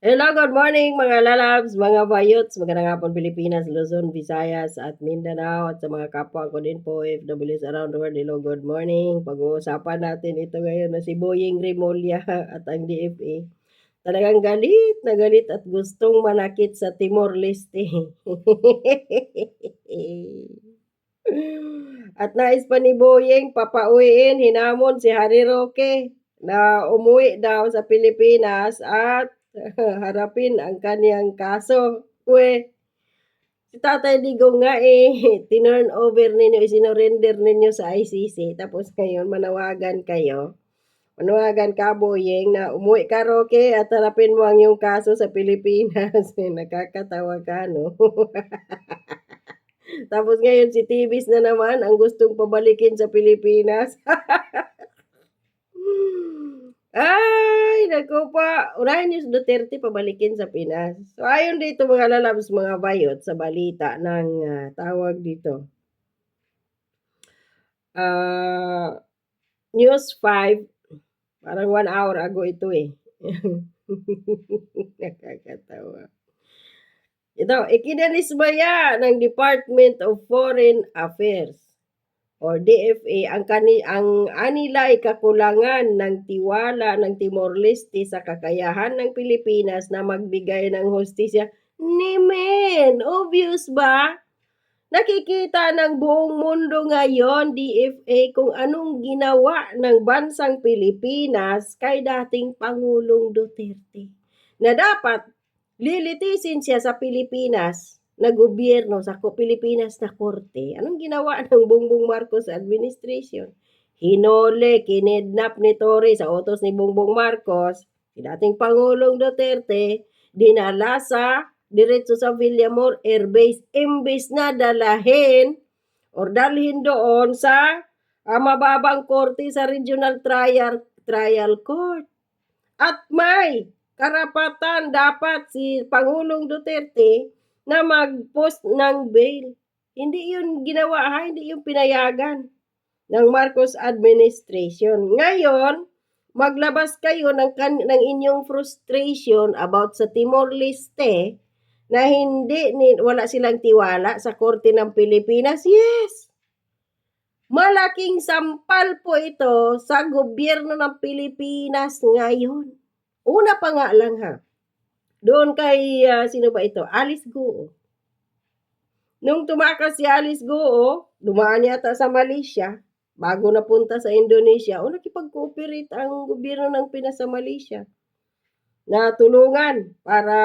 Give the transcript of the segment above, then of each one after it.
Hello, good morning mga lalabs, mga bayots, magandang hapon Pilipinas, Luzon, Visayas at Mindanao at sa mga kapwa ko din po OFWs around the world. Hello, good morning. Pag-uusapan natin ito ngayon na si Boying Remulla at ang DFA. Talagang galit na galit at gustong manakit sa Timor Leste. at nais pa ni Boying papauwiin, hinamon si Harry Roque na umuwi daw sa Pilipinas at harapin ang kaniyang kaso. Uwe, si Tatay Digong nga eh, tinurn over ninyo, isinorender ninyo sa ICC. Tapos ngayon, manawagan kayo. Manawagan ka, Boyeng, na umuwi ka, Roque, at harapin mo ang iyong kaso sa Pilipinas. Nakakatawa ka, no? Tapos ngayon, si Tibis na naman ang gustong pabalikin sa Pilipinas. Ay, naku pa. Unahin niyo Duterte pabalikin sa Pinas. So, ayon dito mga lalabs, mga bayot sa balita ng ah, tawag dito. Ah, News 5, parang one hour ago ito eh. Nakakatawa. Ito, ikinanismaya ng Department of Foreign Affairs or DFA ang kani ang anila ay kakulangan ng tiwala ng Timor Leste sa kakayahan ng Pilipinas na magbigay ng hustisya. Ni men, obvious ba? Nakikita ng buong mundo ngayon, DFA, kung anong ginawa ng bansang Pilipinas kay dating Pangulong Duterte. Na dapat lilitisin siya sa Pilipinas na gobyerno sa Pilipinas na korte. Anong ginawa ng Bongbong Marcos administration? Hinole, kinidnap ni Torre sa utos ni Bongbong Marcos, si dating Pangulong Duterte, dinala sa diretso sa Villamor Air Base imbis na dalahin or dalhin doon sa ah, mababang korte sa Regional Trial Trial Court. At may karapatan dapat si Pangulong Duterte na mag-post ng bail. Hindi yun ginawa ha, hindi yun pinayagan ng Marcos administration. Ngayon, maglabas kayo ng, kan- ng inyong frustration about sa Timor Leste na hindi ni, wala silang tiwala sa korte ng Pilipinas. Yes! Malaking sampal po ito sa gobyerno ng Pilipinas ngayon. Una pa nga lang ha. Doon kay, ah, sino ba ito? Alice Goo. Nung tumakas si Alice Goo, dumaan yata sa Malaysia, bago napunta sa Indonesia, o nakipag-cooperate ang gobyerno ng Pinas sa Malaysia na tulungan para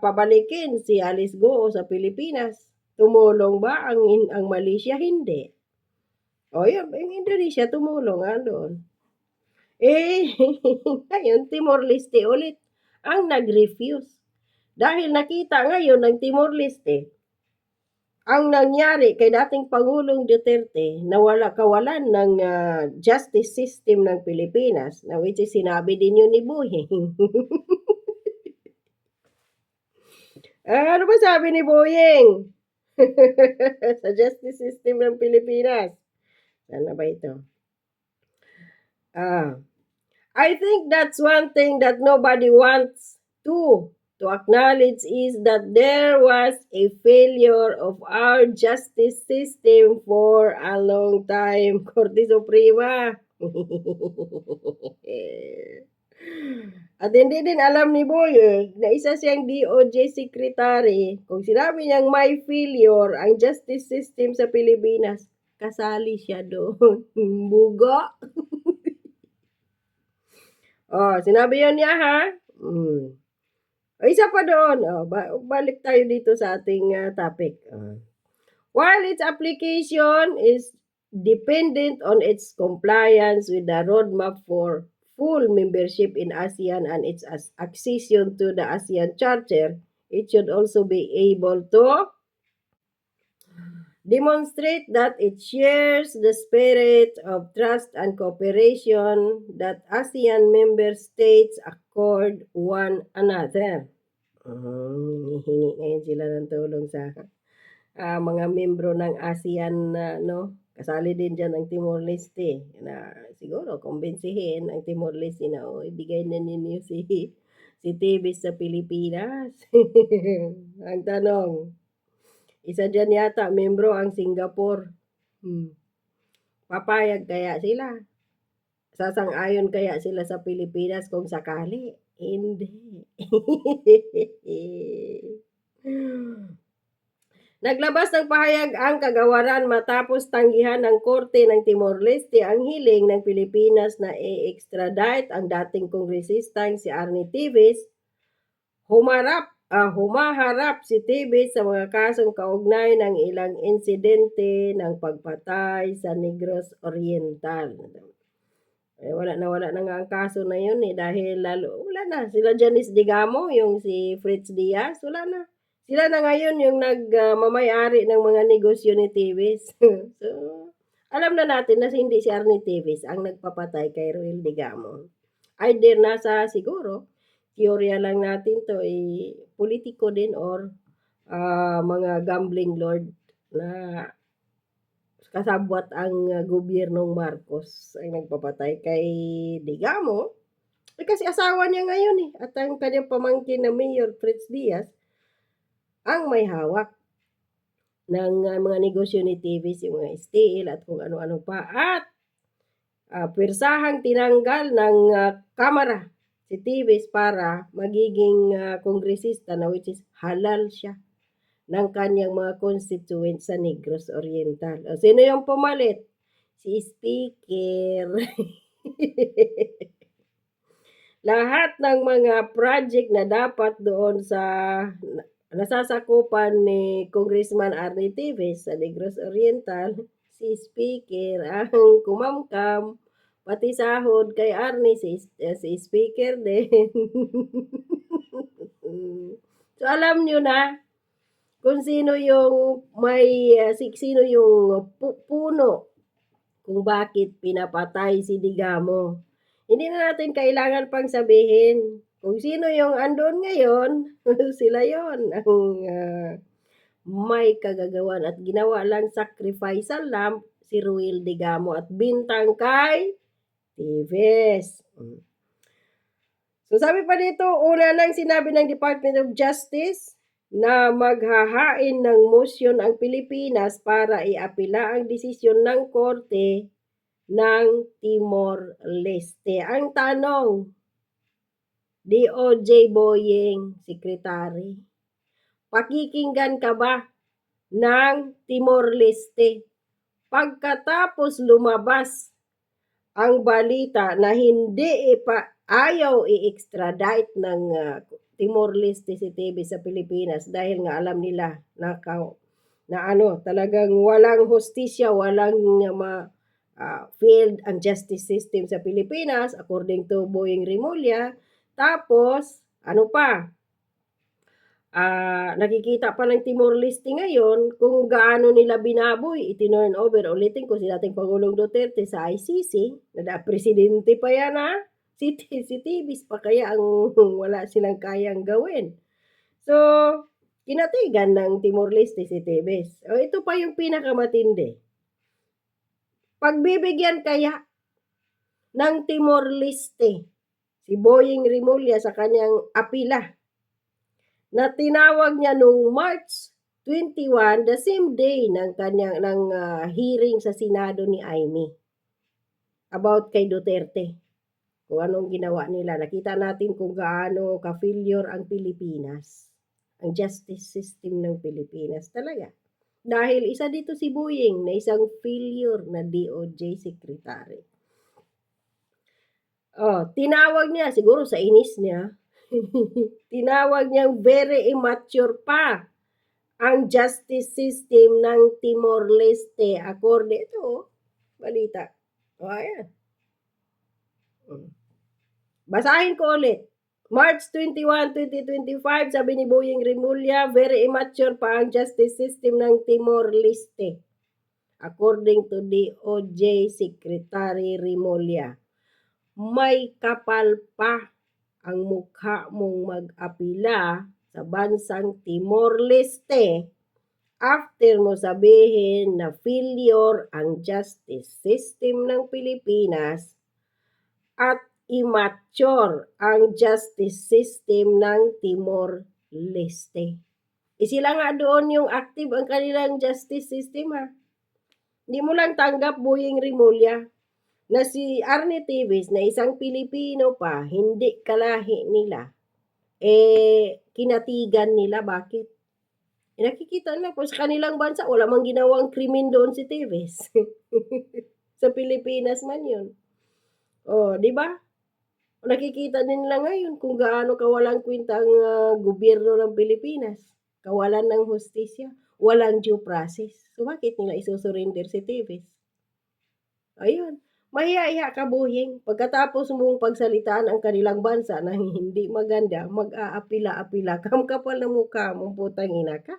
pabalikin si Alice Goo sa Pilipinas. Tumulong ba ang, ang Malaysia? Hindi. O yun, ang Indonesia tumulong nga doon. Eh, ngayon, Timor-Leste ulit ang nag-refuse. Dahil nakita ngayon ng Timor-Leste, ang nangyari kay dating Pangulong Duterte na wala kawalan ng ah, justice system ng Pilipinas, na which is sinabi din yun ni Boyeng. Ah, ano ba sabi ni Boyeng? sa justice system ng Pilipinas. Ano ba ito? Ah, I think that's one thing that nobody wants to to acknowledge is that there was a failure of our justice system for a long time. Korte Suprema. At hindi din alam ni Boyer na isa siyang DOJ secretary. Kung sinabi niyang may failure ang justice system sa Pilipinas, kasali siya doon. Bugo. Oh, sinabi yun niya ha? Mm. O, isa pa doon. Oh, ba- balik tayo dito sa ating ah, topic. Ah. while its application is dependent on its compliance with the roadmap for full membership in ASEAN and its accession to the ASEAN Charter, it should also be able to demonstrate that it shares the spirit of trust and cooperation that ASEAN member states accord one another. Um, hihingi ngayon sila ng tulong sa ah, mga membro ng ASEAN na no, kasali din dyan ang Timor Leste na siguro kumbinsihin ang Timor Leste na oh, ibigay na ninyo si si Tevez sa Pilipinas? ang tanong. Isa dyan yata, membro ang Singapore. Hmm. Papayag kaya sila? Sasang-ayon kaya sila sa Pilipinas kung sakali? Hindi. Naglabas ng pahayag ang kagawaran matapos tanggihan ng Korte ng Timor-Leste ang hiling ng Pilipinas na i-extradite ang dating kongresistang si Arnie Tevez. Humarap, ah, humaharap si Tevez sa mga kasong kaugnay ng ilang insidente ng pagpatay sa Negros Oriental. Eh, wala na wala na nga ang kaso na yun eh dahil lalo wala na. Sila Janice Digamo yung si Fritz Diaz wala na. Sila na ngayon yung nagmamayari ng mga negosyo ni Tevez so alam na natin na hindi si Arnie Tevez ang nagpapatay kay Roel Digamo either nasa siguro teorya lang natin to eh politiko din or ah, mga gambling lord na kasabwat ang uh, gobyernong Marcos ay nagpapatay kay Digamo. Eh, kasi asawa niya ngayon eh. At ang kanyang pamangkin na Mayor Fritz Diaz ang may hawak ng uh, mga negosyo ni Tevez, yung mga steel at kung ano-ano pa. At uh, pirsahang tinanggal ng uh, kamara si Tevez para magiging uh, kongresista na which is halal siya ng kanyang mga constituent sa Negros Oriental. O, sino yung pumalit? Si Speaker. Lahat ng mga project na dapat doon sa nasasakupan ni Congressman Arnie Tevez sa Negros Oriental, si Speaker ang kumamkam pati sahod kay Arnie si, si Speaker din. so alam nyo na kung sino yung may uh, sino yung pu- puno kung bakit pinapatay si Digamo. Hindi na natin kailangan pang sabihin kung sino yung andon ngayon, sila yon ang uh, may kagagawan at ginawa lang sacrifice lamp si Ruel Digamo at bintang kay Tevez. So sabi pa dito, una nang sinabi ng Department of Justice na maghahain ng motion ang Pilipinas para iapila ang desisyon ng korte ng Timor-Leste. Ang tanong, DOJ Boyeng, Secretary, pakikinggan ka ba ng Timor-Leste pagkatapos lumabas ang balita na hindi ipa, ayaw i-extradite ng uh, Timor-Leste si TV sa Pilipinas dahil nga alam nila na, na ano, talagang walang hostisya, walang uh, ma, uh, field and justice system sa Pilipinas according to Boeing Rimulya. Tapos, ano pa, uh, nakikita pa ng Timor-Leste ngayon kung gaano nila binaboy, itinurn over, ulitin ko si dating Pangulong Duterte sa ICC, na presidente pa yan ha, si, si Tibis pa kaya ang wala silang kayang gawin. So, kinatigan ng Timor-Leste si Tibis. O ito pa yung pinakamatindi. Pagbibigyan kaya ng Timor-Leste si Boying Rimulya sa kanyang apila na tinawag niya noong March 21, the same day ng kanyang ng uh, hearing sa Senado ni Aimee about kay Duterte kung anong ginawa nila. Nakita natin kung gaano ka-failure ang Pilipinas, ang justice system ng Pilipinas talaga. Dahil isa dito si Buying na isang failure na DOJ secretary. Oh, tinawag niya, siguro sa inis niya, tinawag niya very immature pa ang justice system ng Timor-Leste. According, ito, oh, balita. O, oh, ayan. Basahin ko ulit. March 21, 2025, sabi ni Boying Rimulya, very immature pa ang justice system ng Timor-Leste. According to DOJ Secretary Rimulya, may kapal pa ang mukha mong mag-apila sa bansang Timor-Leste after mo sabihin na failure ang justice system ng Pilipinas at immature ang justice system ng Timor-Leste. Eh, sila nga doon yung active ang kanilang justice system ha. Hindi mo lang tanggap Boying Rimulya na si Arnie Tivis na isang Pilipino pa, hindi kalahi nila. Eh, kinatigan nila. Bakit? Eh, nakikita na po sa kanilang bansa, wala mang ginawang krimen doon si Tivis. sa Pilipinas man yun. Oh, di ba? Nakikita din nila ngayon kung gaano kawalang kwenta ang ah, gobyerno ng Pilipinas. Kawalan ng hustisya, walang due process. So bakit nila isusurrender si Tivis? Ayun. Mahiya-hiya ka, Boying. Pagkatapos mong pagsalitaan ang kanilang bansa na hindi maganda, mag-aapila-apila. Kam kapal na mukha mo, putang ina ka.